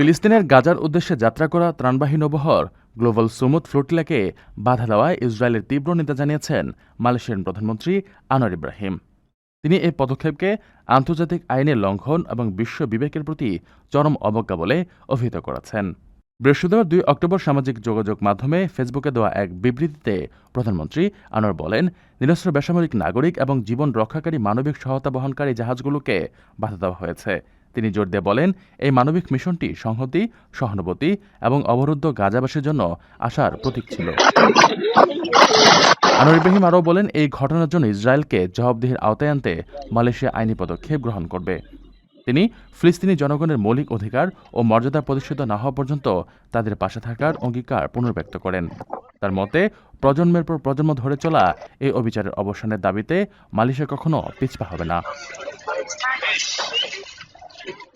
ফিলিস্তিনের গাজার উদ্দেশ্যে যাত্রা করা ত্রাণবাহী নৌবহর গ্লোবাল সুমুদ ফ্লোটিলাকে বাধা দেওয়ায় ইসরায়েলের তীব্র নিন্দা জানিয়েছেন মালয়েশিয়ান প্রধানমন্ত্রী আনোয়ার ইব্রাহিম। তিনি এই পদক্ষেপকে আন্তর্জাতিক আইনের লঙ্ঘন এবং বিশ্ব বিবেকের প্রতি চরম অবজ্ঞা বলে অভিহিত করেছেন। বৃহস্পতিবার দুই অক্টোবর সামাজিক যোগাযোগ মাধ্যমে ফেসবুকে দেওয়া এক বিবৃতিতে প্রধানমন্ত্রী আনোয়ার বলেন, নিরস্ত্র বেসামরিক নাগরিক এবং জীবন রক্ষাকারী মানবিক সহায়তা বহনকারী জাহাজগুলোকে বাধা দেওয়া হয়েছে। তিনি জোর দিয়ে বলেন, এই মানবিক মিশনটি সংহতি, সহানুভূতি এবং অবরুদ্ধ গাজাবাসীর জন্য আশার প্রতীক ছিল। আনোয়ার ইব্রাহিম আরও বলেন, এই ঘটনার জন্য ইসরায়েলকে জবাবদিহির আওতায় আনতে মালয়েশিয়া আইনি পদক্ষেপ গ্রহণ করবে। তিনি ফিলিস্তিনি জনগণের মৌলিক অধিকার ও মর্যাদা প্রতিষ্ঠিত না হওয়া পর্যন্ত তাদের পাশে থাকার অঙ্গীকার পুনর্ব্যক্ত করেন। তার মতে, প্রজন্মের পর প্রজন্ম ধরে চলা এই অবিচারের অবসানের দাবিতে মালয়েশিয়া কখনো পিছপা হবে না। Thank you.